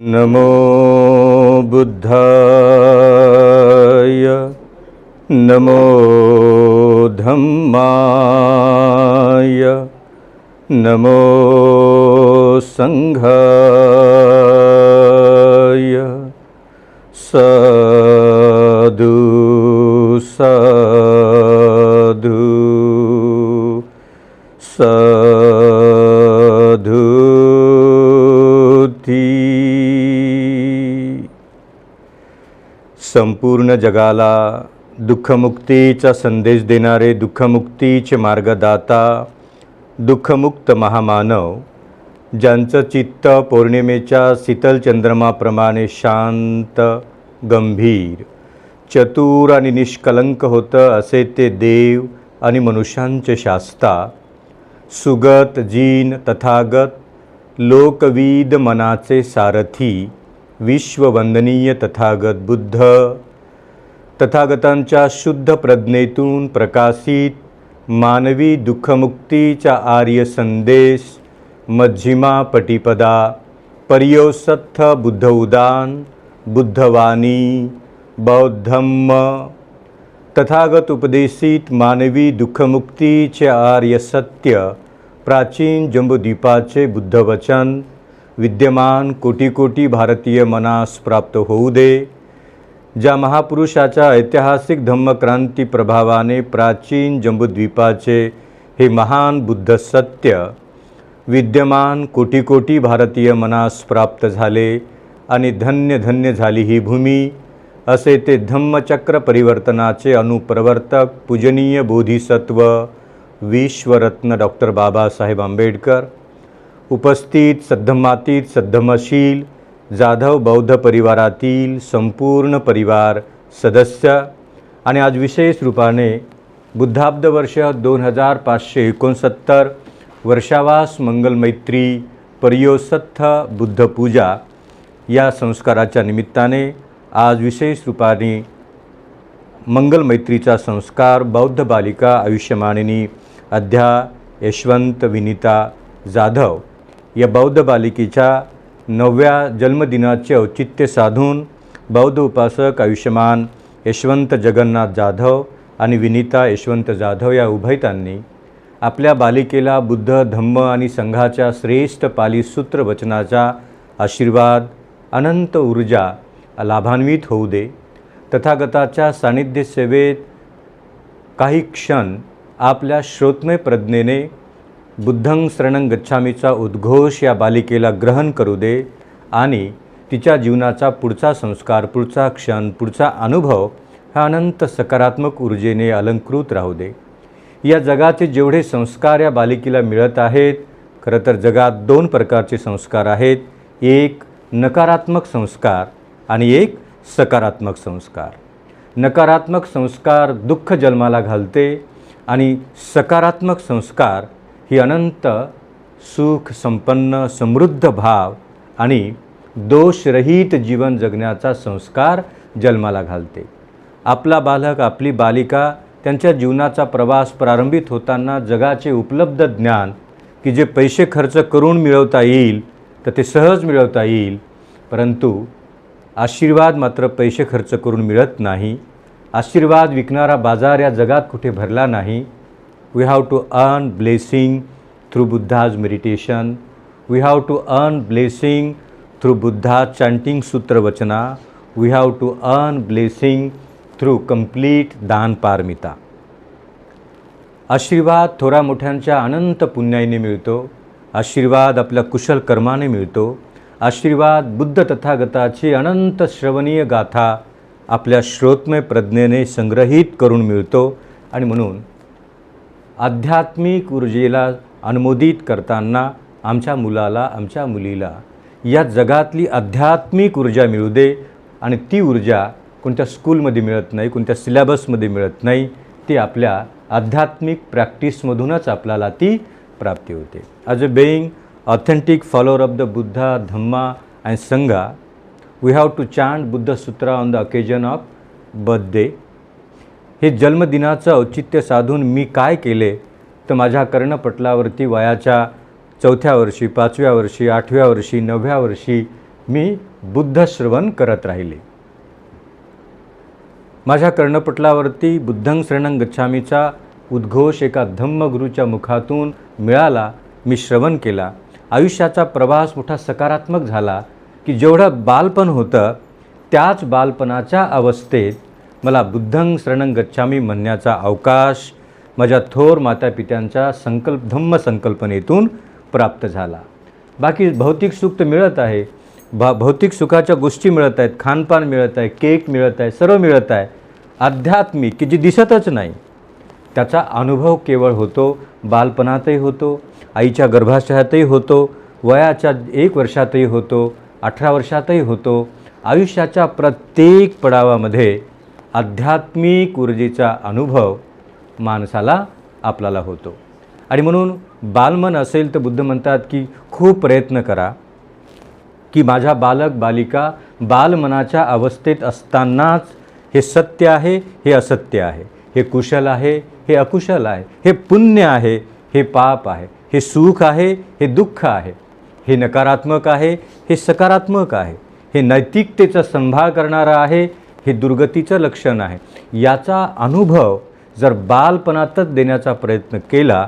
नमो बुद्धाय नमो धम्माय नमो संघाय साधु साधु संपूर्ण जगाला दुःखमुक्तीचा संदेश देणारे दुःखमुक्तीचे मार्गदाता दुःखमुक्त महामानव ज्यांचं चित्त पौर्णिमेच्या शीतल चंद्रमाप्रमाणे शांत गंभीर चतुर आणि निष्कलंक होतं असे ते देव आणि मनुष्यांचे शास्ता सुगत जीन तथागत लोकविद मनाचे सारथी विश्ववंदनीय तथागत बुद्ध। तथागतांच्या शुद्ध प्रज्ञेतून प्रकाशित मानवी दुःखमुक्तीचा आर्य संदेश मध्यमा पटिपदा पर्योसत्थ बुद्ध उदान बुद्धवाणी बौद्धम्म। तथागत उपदेशित मानवी दुःखमुक्तीचे आर्य सत्य प्राचीन जंबूद्वीपाचे बुद्धवचन विद्यमान कोटी कोटी भारतीय मनास प्राप्त होऊ दे. ज्या महापुरुषाच्या ऐतिहासिक धम्मक्रांती प्रभावाने प्राचीन जंबूद्वीपाचे हे महान बुद्ध सत्य विद्यमान कोटी कोटी भारतीय मनास प्राप्त झाले आणि धन्य धन्य झाली ही भूमी असे ते धम्मचक्र परिवर्तनाचे अनुप्रवर्तक पूजनीय बोधिसत्व विश्वरत्न डॉक्टर बाबासाहेब आंबेडकर उपस्थित सद्धमातीत सद्धमशील जाधव बौद्ध परिवारातील संपूर्ण परिवार सदस्य. आणि आज विशेष रूपाने बुद्धाब्द वर्ष दोन हजार पाचशे एकोणसत्तर वर्षावास मंगलमैत्री पर्योसत्थ बुद्धपूजा या संस्काराच्या निमित्ताने आज विशेष रूपाने मंगलमैत्रीचा संस्कार बौद्ध बालिका आयुष्यमानिनी अध्या यशवंत विनिता जाधव या बौद्ध बालिकेच्या नवव्या जन्मदिनाचे औचित्य साधून बौद्ध उपासक आयुष्यमान यशवंत जगन्नाथ जाधव आणि विनीता यशवंत जाधव या उभयतांनी आपल्या बालिकेला बुद्ध धम्म आणि संघाच्या श्रेष्ठ पालीसूत्र वचनाचा आशीर्वाद अनंत ऊर्जा लाभान्वित होऊ दे. तथागताच्या सानिध्य सेवेत काही क्षण आपल्या श्रोतमय प्रज्ञेने बुद्धं शरणं गच्छामीचा उद्घोष या बालिकेला ग्रहण करू दे आणि तिच्या जीवनाचा पुढचा संस्कार पुढचा क्षण पुढचा अनुभव हा अनंत सकारात्मक ऊर्जेने अलंकृत राहू दे. या जगाचे जेवढे संस्कार या बालिकेला मिळत आहेत खरं तर जगात दोन प्रकारचे संस्कार आहेत एक नकारात्मक संस्कार आणि एक सकारात्मक संस्कार. नकारात्मक संस्कार दुःख जन्माला घालते आणि सकारात्मक संस्कार ही अनंत सुख संपन्न समृद्ध भाव आणि दोषरहित जीवन जगण्याचा संस्कार जन्माला घालते. आपला बालक आपली बालिका त्यांच्या जीवनाचा प्रवास प्रारंभित होताना जगाचे उपलब्ध ज्ञान की जे पैसे खर्च करून मिळवता येईल तर ते सहज मिळवता येईल. परंतु आशीर्वाद मात्र पैसे खर्च करून मिळत नाही. आशीर्वाद विकणारा बाजार या जगात कुठे भरला नाही. We have to earn blessing through Buddha's meditation we have to earn blessing through Buddha chanting सूत्रवचना we have to earn blessing through complete dana paramita आशीर्वाद थोरा मोठ्यांच्या अनंत पुण्याईने मिळतो आशीर्वाद आपल्या कुशल कर्माने मिळतो आशीर्वाद बुद्ध तथागताची अनंत श्रवणीय गाथा आपल्या श्रोतमय प्रज्ञेने संग्रहित करून मिळतो आणि म्हणून आध्यात्मिक ऊर्जेला अनुमोदित करताना आमच्या मुलाला आमच्या मुलीला या जगातली आध्यात्मिक ऊर्जा मिळू दे आणि ती ऊर्जा कोणत्या स्कूलमध्ये मिळत नाही कोणत्या सिलेबसमध्ये मिळत नाही ती आपल्या आध्यात्मिक प्रॅक्टिसमधूनच आपल्याला ती प्राप्ती होते. As a being authentic follower of the Buddha Dhamma and Sangha we have to chant Buddha sutra on the occasion of birthday हे जन्मदिनाचं औचित्य साधून मी काय केले तर माझ्या कर्णपटलावरती वयाच्या चौथ्या वर्षी पाचव्या वर्षी आठव्या वर्षी नवव्या वर्षी मी बुद्ध श्रवण करत राहिले. माझ्या कर्णपटलावरती बुद्धंग शरणं गच्छामीचा उद्घोष एका धम्मगुरूच्या मुखातून मिळाला मी श्रवण केला. आयुष्याचा प्रवास मोठा सकारात्मक झाला की जेवढं बालपण होतं त्याच बालपणाच्या अवस्थेत मला बुद्धंग शरणं गच्छामी म्हणण्याचा अवकाश माझ्या थोर मातापित्यांच्या संकल्प धम्म संकल्पनेतून प्राप्त झाला. बाकी भौतिक सुख तर मिळत आहे. भा भौतिक सुखाच्या गोष्टी मिळत आहेत. खानपान मिळत आहे. केक मिळत आहे. सर्व मिळत आहे. आध्यात्मिक की जी दिसतच नाही त्याचा अनुभव केवळ होतो. बालपणातही होतो. आईच्या गर्भाशयातही होतो. वयाच्या एक वर्षातही होतो. अठरा वर्षातही होतो. आयुष्याच्या प्रत्येक पडावामध्ये आध्यात्मिक ऊर्जेचा अनुभव माणसाला आपल्याला होतो. आणि म्हणून बालमन असेल तर बुद्ध म्हणतात की खूप प्रयत्न करा की माझ्या बालक बालिका बालमनाच्या अवस्थेत असतानाच हे सत्य आहे हे असत्य आहे. हे कुशल आहे हे अकुशल आहे. हे पुण्य आहे हे पाप आहे. हे सुख आहे हे दुःख आहे. हे नकारात्मक आहे हे सकारात्मक आहे. हे नैतिकतेचा संभाळ करणारं आहे हे दुर्गतीचं लक्षण आहे. याचा अनुभव जर बालपणातच देण्याचा प्रयत्न केला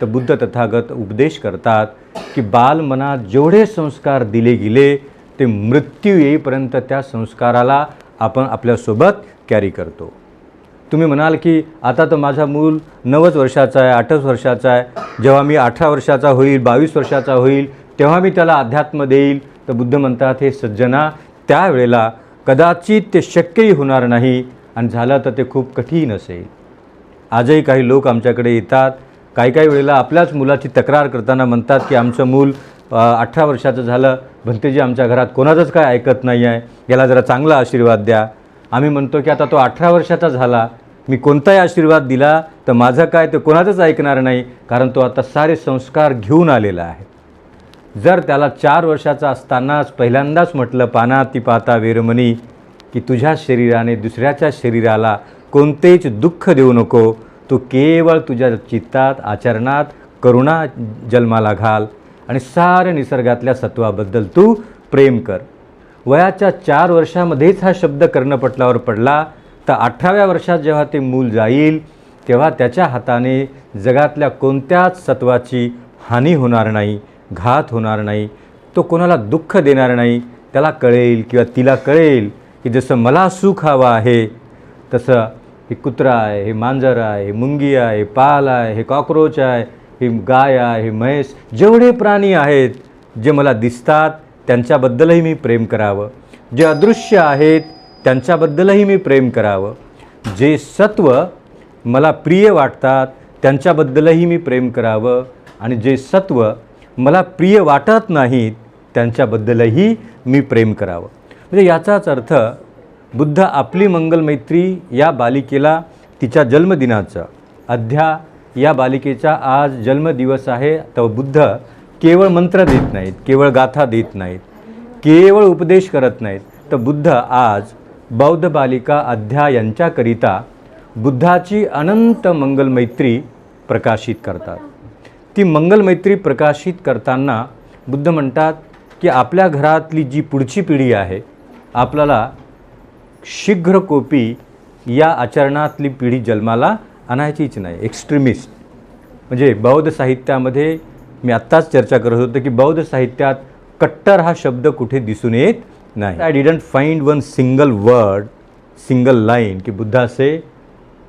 तर बुद्ध तथागत उपदेश करतात की बालमनात जेवढे संस्कार दिले गेले ते मृत्यू येईपर्यंत त्या संस्काराला आपण आपल्यासोबत कॅरी करतो. तुम्ही म्हणाल की आता तर माझा मूल नव्वद वर्षाचा आहे आठच वर्षाचा आहे. जेव्हा मी अठरा वर्षाचा होईल बावीस वर्षाचा होईल तेव्हा मी त्याला अध्यात्म देईल. तर बुद्ध म्हणतात हे सज्जना त्यावेळेला कदाचित ते शक्यही होणार नाही आणि झालं तर ते खूप कठीण असेल. आजही काही लोक आमच्याकडे येतात. काही काही वेळेला आपल्याच मुलाची तक्रार करताना म्हणतात की आमचं मूल अठरा वर्षाचं झालं. भंतेजी आमच्या घरात कोणाचंच काय ऐकत नाही आहे. याला जरा चांगला आशीर्वाद द्या. आम्ही म्हणतो की आता तो अठरा वर्षाचा झाला. मी कोणताही आशीर्वाद दिला तर माझं काय ते कोणाचंच ऐकणार नाही. कारण तो आता सारे संस्कार घेऊन आलेला आहे. जर त्याला चार वर्षाचा असतानाच पहिल्यांदाच म्हटलं पाना ती पाता वेरमणी की तुझ्या शरीराने दुसऱ्याच्या शरीराला कोणतेच दुःख देऊ नको तू केवळ तुझ्या चित्तात आचरणात करुणा जन्माला घाल आणि साऱ्या निसर्गातल्या सत्वाबद्दल तू प्रेम कर. वयाच्या चार वर्षामध्येच हा शब्द कर्णपटलावर पडला तर अठराव्या वर्षात जेव्हा ते मूल जाईल तेव्हा त्याच्या हाताने जगातल्या कोणत्याच सत्वाची हानी होणार नाही. घात होणार नाही तो कोणाला दुःख देणार नाही त्याला कळेल किंवा तिला कळेल की जसं मला सुख हवं आहे तसं हे कुत्रा आहे हे मांजर आहे हे मुंगी आहे पाल आहे हे कॉक्रोच आहे हे गाय आहे हे म्हैस जेवढे प्राणी आहेत जे मला दिसतात त्यांच्याबद्दलही मी प्रेम करावं. जे अदृश्य आहेत त्यांच्याबद्दलही मी प्रेम करावं. जे सत्व मला प्रिय वाटतात त्यांच्याबद्दलही मी प्रेम करावं. आणि जे सत्व मला प्रिय वाटत नाहीत त्यांच्याबद्दलही मी प्रेम करावं. म्हणजे याचाच अर्थ बुद्ध आपली मंगलमैत्री या बालिकेला तिच्या जन्मदिनाचं अध्या या बालिकेचा आज जन्मदिवस आहे तर बुद्ध केवळ मंत्र देत नाहीत केवळ गाथा देत नाहीत केवळ उपदेश करत नाहीत. तर बुद्ध आज बौद्ध बालिका अध्या यांच्याकरिता बुद्धाची अनंत मंगलमैत्री प्रकाशित करतात. ती मंगलमैत्री प्रकाशित करताना बुद्ध म्हणतात की आपल्या घरातली जी पुढची पिढी आहे आपल्याला शीघ्रकोपी या आचरणातली पिढी जन्माला आणायचीच नाही. एक्स्ट्रीमिस्ट म्हणजे बौद्ध साहित्यामध्ये मी आत्ताच चर्चा करत होतो की बौद्ध साहित्यात कट्टर हा शब्द कुठे दिसून येत नाही. I didn't find one single word single line की Buddha says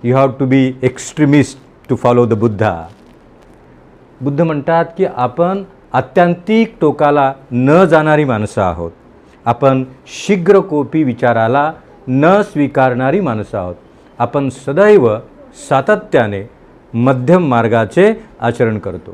you have to be extremist to follow the Buddha Buddha म्हणतात की आपण आत्यंतिक टोकाला न जाणारी माणसं आहोत. आपण शीघ्र कोपी विचाराला न स्वीकारणारी माणसं आहोत. आपण सदैव सातत्याने मध्यम मार्गाचे आचरण करतो.